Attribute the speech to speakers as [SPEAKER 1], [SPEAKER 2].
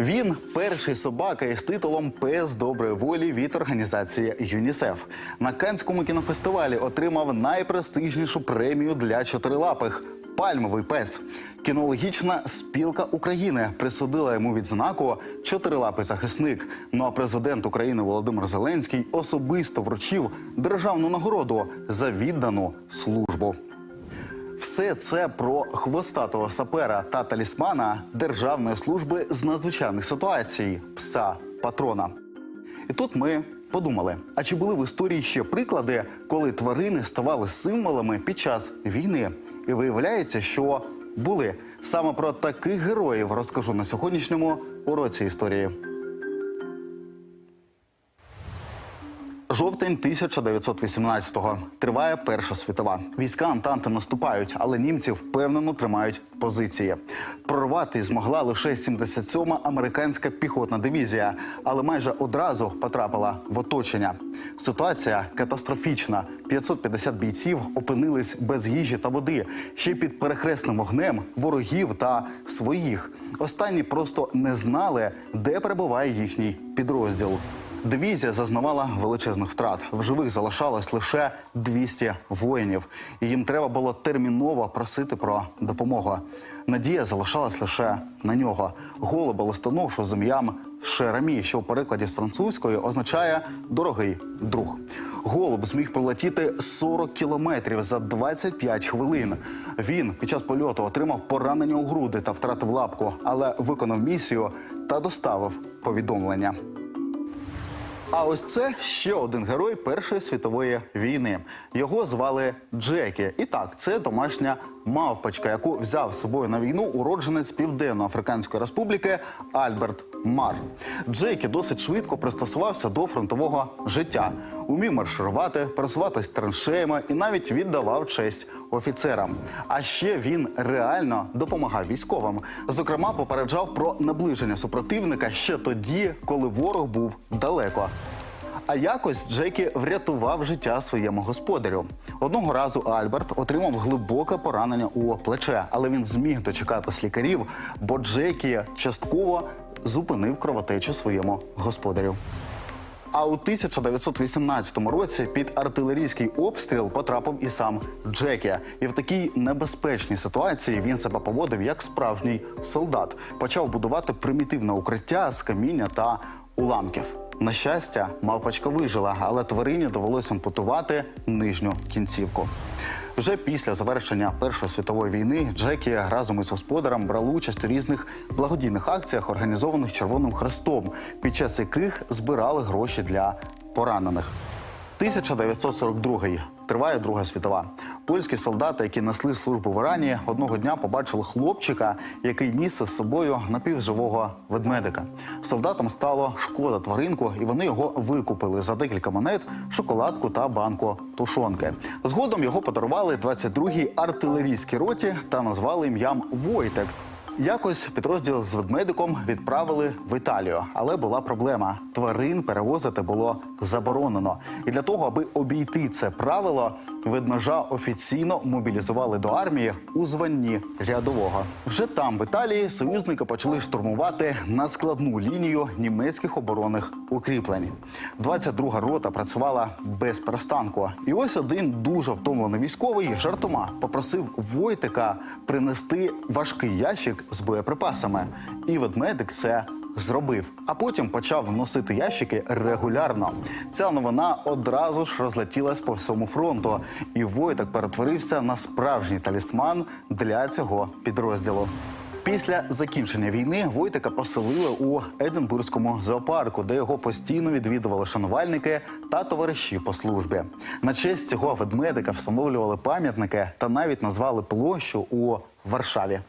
[SPEAKER 1] Він перший собака із титулом Пес доброї волі від організації ЮНІСЕФ. На Канському кінофестивалі отримав найпрестижнішу премію для чотирилапих. Пальмовий пес. Кінологічна спілка України присудила йому відзнаку чотирилапий захисник. Ну а президент України Володимир Зеленський особисто вручив державну нагороду за віддану службу. Все це про хвостатого сапера та талісмана Державної служби з надзвичайних ситуацій пса патрона. І тут ми подумали: а чи були в історії ще приклади, коли тварини ставали символами під час війни? І виявляється, що були саме про таких героїв розкажу на сьогоднішньому уроці історії. Жовтень 1918-го. Триває Перша світова. Війська Антанти наступають, але німці впевнено тримають позиції. Прорвати змогла лише 77-ма американська піхотна дивізія, але майже одразу потрапила в оточення. Ситуація катастрофічна. 550 бійців опинились без їжі та води, ще під перехресним вогнем ворогів та своїх. Останні просто не знали, де перебуває їхній підрозділ. Дивізія зазнавала величезних втрат. В живих залишалось лише 200 воїнів, і їм треба було терміново просити про допомогу. Надія залишалась лише на нього. Голуба листоношу з ім'ям Шерамі, що в перекладі з французької означає дорогий друг. Голуб зміг пролетіти 40 кілометрів за 25 хвилин. Він під час польоту отримав поранення у груди та втратив лапку, але виконав місію та доставив повідомлення. А ось це ще один герой Першої світової війни. Його звали Джекі. І так, це домашня мавпочка, яку взяв з собою на війну уродженець Південно-Африканської Республіки Альберт Мар. Джекі досить швидко пристосувався до фронтового життя. Умів марширувати, пересуватись траншеями і навіть віддавав честь офіцерам. А ще він реально допомагав військовим. Зокрема, попереджав про наближення супротивника ще тоді, коли ворог був далеко. А якось Джекі врятував життя своєму господарю. Одного разу Альберт отримав глибоке поранення у плече, але він зміг дочекатись лікарів, бо Джекі частково зупинив кровотечу своєму господарю. А у 1918 році під артилерійський обстріл потрапив і сам Джекі. І в такій небезпечній ситуації він себе поводив як справжній солдат. Почав будувати примітивне укриття з каміння та уламків. На щастя, мавпочка вижила, але тварині довелося ампутувати нижню кінцівку. Вже після завершення Першої світової війни Джекі разом із господарем брали участь у різних благодійних акціях, організованих Червоним Хрестом, під час яких збирали гроші для поранених. 1942 триває Друга світова. Польські солдати, які несли службу в Ірані, одного дня побачили хлопчика, який ніс із собою напівживого ведмедика. Солдатам стало шкода тваринку, і вони його викупили за декілька монет, шоколадку та банку тушонки. Згодом його подарували 22-й артилерійській роті та назвали ім'ям Войтек. Якось підрозділ з ведмедиком відправили в Італію, але була проблема: тварин перевозити було заборонено. І для того, аби обійти це правило, ведмежа офіційно мобілізували до армії у званні рядового. Вже там, в Італії, союзники почали штурмувати надскладну лінію німецьких оборонних укріплень. 22-га рота працювала без перестанку. І ось один дуже втомлений військовий жартома попросив Войтика принести важкий ящик з боєприпасами. І ведмедик це зробив, а потім почав носити ящики регулярно. Ця новина одразу ж розлетілась по всьому фронту, і Войтик перетворився на справжній талісман для цього підрозділу. Після закінчення війни Войтика поселили у Единбурзькому зоопарку, де його постійно відвідували шанувальники та товариші по службі. На честь цього ведмедика встановлювали пам'ятники та навіть назвали площу у Варшаві.